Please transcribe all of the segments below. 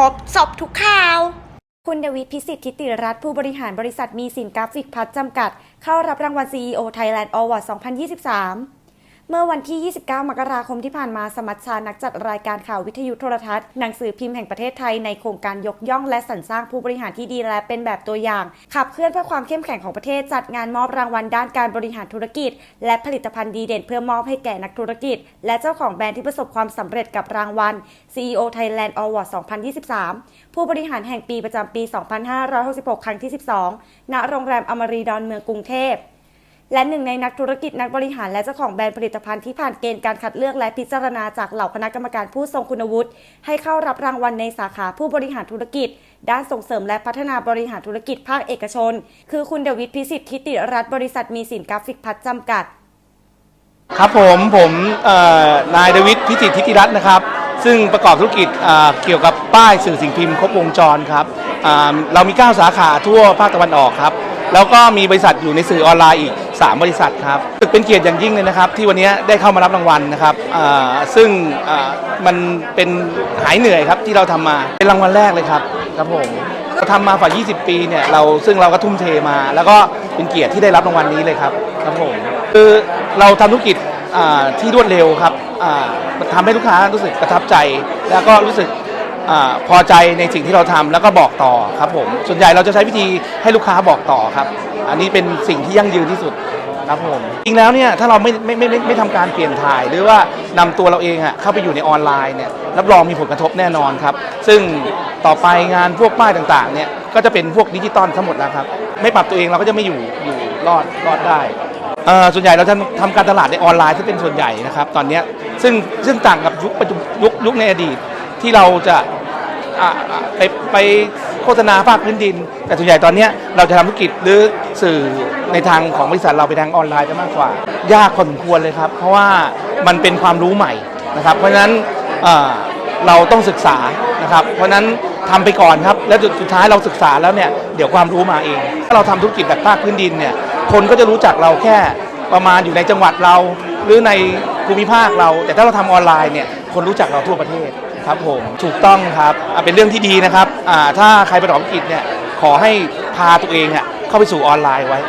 รบสบทุกข่าว คุณเดวิดพิสิทธิ์ทิติรัตน์ผู้บริหารบริษัทมีสินกราฟิกพัฒน์จำกัด เข้ารับรางวัล CEO Thailand Award 2023 เมื่อวันที่ 29 มกราคมที่ผ่านมาสมัชชานักจัดรายการข่าววิทยุโทรทัศน์หนังสือพิมพ์แห่งประเทศไทยในโครงการยกย่องและสรรสร้างผู้บริหารที่ดีและเป็นแบบตัวอย่าง ขับเคลื่อนเพื่อความเข้มแข็งของประเทศจัดงานมอบรางวัลด้านการบริหารธุรกิจ และผลิตภัณฑ์ดีเด่นเพื่อมอบให้แก่นักธุรกิจ และเจ้าของแบรนด์ที่ประสบความสำเร็จกับรางวัล CEO Thailand Award 2023 ผู้บริหารแห่งปีประจำปี 2566 ครั้งที่ 12 ณ โรงแรมอมรีดอนเมืองกรุงเทพ และหนึ่งในนักธุรกิจนักบริหารและเจ้าของแบรนด์ผลิตภัณฑ์ที่ผ่านเกณฑ์การคัดเลือกและพิจารณาจากเหล่าคณะกรรมการผู้ทรงคุณวุฒิ ให้เข้ารับรางวัลในสาขาผู้บริหารธุรกิจ ด้านส่งเสริมและพัฒนาบริหารธุรกิจภาคเอกชน คือคุณเดวิดพิสิทธิ์ทิติรัตน์บริษัทมีสินกราฟิกพัฒน์จำกัด ครับผมผมเอ่อนายเดวิดพิจิตรทิติรัตน์นะครับซึ่งประกอบธุรกิจอ่าเกี่ยวกับป้ายสื่อสิ่งพิมพ์ครบวงจรครับอ่าเรามี 9 สาขาทั่วภาคตะวันออกครับแล้วก็มีบริษัทอยู่ในสื่อออนไลน์อีก 3 บริษัทครับเป็นเกียรติอย่างยิ่งเลยนะครับ ที่วันนี้ได้เข้ามารับรางวัลนะครับซึ่งมันเป็นหายเหนื่อยครับที่เราทำมาเป็นรางวัลแรกเลยครับครับผมเราทำมาฝ่า20 ปีเนี่ยเราซึ่งเราก็ทุ่มเทมา แล้วก็เป็นเกียรติที่ได้รับรางวัลนี้เลยครับครับผมคือเราทำธุรกิจที่รวดเร็วครับอ่าทำให้ลูกค้ารู้สึกประทับใจ แล้วก็รู้สึกอพอใจในสิ่งที่เราทำแล้วก็บอกต่อครับผมส่วนใหญ่เราจะใช้วิธีให้ลูกค้าบอกต่อครับ อันนี้เป็นสิ่งที่ยั่งยืนที่สุดครับผมจริงแล้วเนี่ยถ้าเราไม่ไม่ไม่ไม่ไม่ทำการเปลี่ยนถ่าย หรือว่านำตัวเราเองอะเข้าไปอยู่ในออนไลน์เนี่ยรับรองมีผลกระทบแน่นอนครับ ซึ่งต่อไปงานพวกป้ายต่างๆเนี่ยก็จะเป็นพวกดิจิตอลทั้งหมดแล้วครับ ไม่ปรับตัวเองเราก็จะไม่อยู่อยู่รอดรอดได้เอ่อส่วนใหญ่เราทำทำการตลาดในออนไลน์ที่เป็นส่วนใหญ่นะครับ ตอนเนี้ยซึ่งซึ่งต่างกับยุคปัจจุยุคยุคในอดีตที่เราจะ อ่าอ่าไปไป โฆษณาภาคพื้นดิน แต่ส่วนใหญ่ตอนนี้เราจะทำธุรกิจหรือสื่อในทางของบริษัทเราไปทางออนไลน์จะมากกว่า ยากพอสมควรเลยครับ เพราะว่ามันเป็นความรู้ใหม่นะครับ เพราะฉะนั้นเอ่อเราต้องศึกษานะครับ เพราะฉะนั้นทำไปก่อนครับ แล้วสุดท้ายเราศึกษาแล้วเนี่ยเดี๋ยวความรู้มาเอง ถ้าเราทำธุรกิจแบบภาคพื้นดินเนี่ยคนก็จะรู้จักเราแค่ประมาณอยู่ในจังหวัดเรา หรือในภูมิภาคเรา แต่ถ้าเราทำออนไลน์เนี่ยคนรู้จักเราทั่วประเทศ ครับผมถูกต้องครับอะเป็นเรื่องที่ดีนะครับถ้าใครประกอบธุรกิจเนี่ยขอให้พาตัวเองอะเข้าไปสู่ออนไลน์ไว้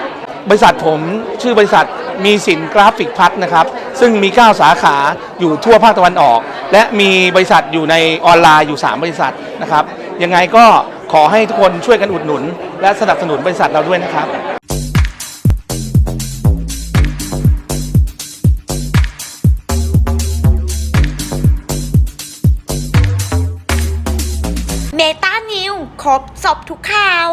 บริษัทผมชื่อบริษัทมีสินกราฟิกพัฒน์นะครับ ซึ่งมี 9 สาขาอยู่ทั่วภาคตะวันออก และมีบริษัทอยู่ในออนไลน์อยู่ 3 บริษัทนะครับยังไงก็ขอให้ทุกคนช่วยกันอุดหนุน และสนับสนุนบริษัทเราด้วยนะครับ เมตานิวครบสบทุกข่าว